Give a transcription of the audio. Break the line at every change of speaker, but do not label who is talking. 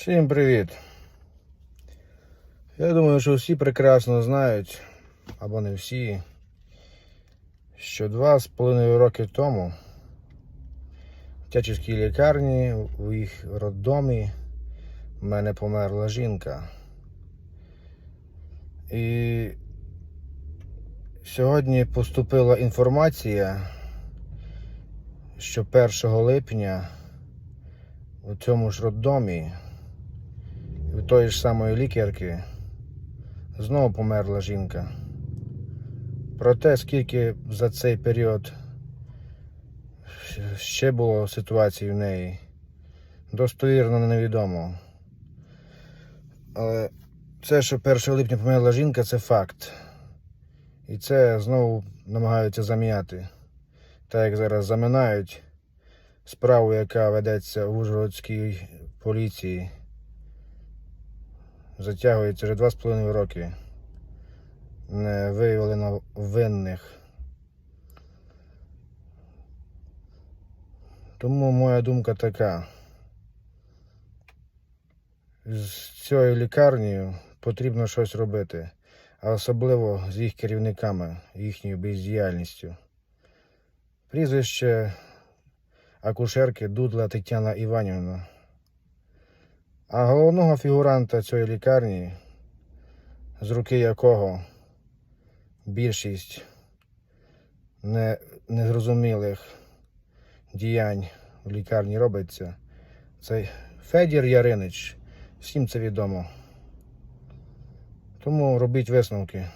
Всім привіт. Я думаю, що всі прекрасно знають, або не всі, що два з половиною роки тому в Тячівській лікарні у їх роддомі в мене померла жінка. І сьогодні поступила інформація, що 1 липня у цьому ж роддомі у тої ж самої лікарки знову померла жінка. Проте, скільки за цей період ще було ситуацій в неї, достовірно невідомо. Але це, що 1 липня померла жінка, це факт. І це знову намагаються зам'яти. Так як зараз заминають справу, яка ведеться в Ужгородській поліції. Затягується вже два з половиною роки. Не виявлено винних. Тому моя думка така. З цією лікарнею потрібно щось робити, а особливо з їх керівниками, їхньою бездіяльністю. Прізвище акушерки Дудла Тетяна Іванівна. А головного фігуранта цієї лікарні, з руки якого більшість не, незрозумілих діянь в лікарні робиться, це Федір Яринич. Всім це відомо. Тому робіть висновки.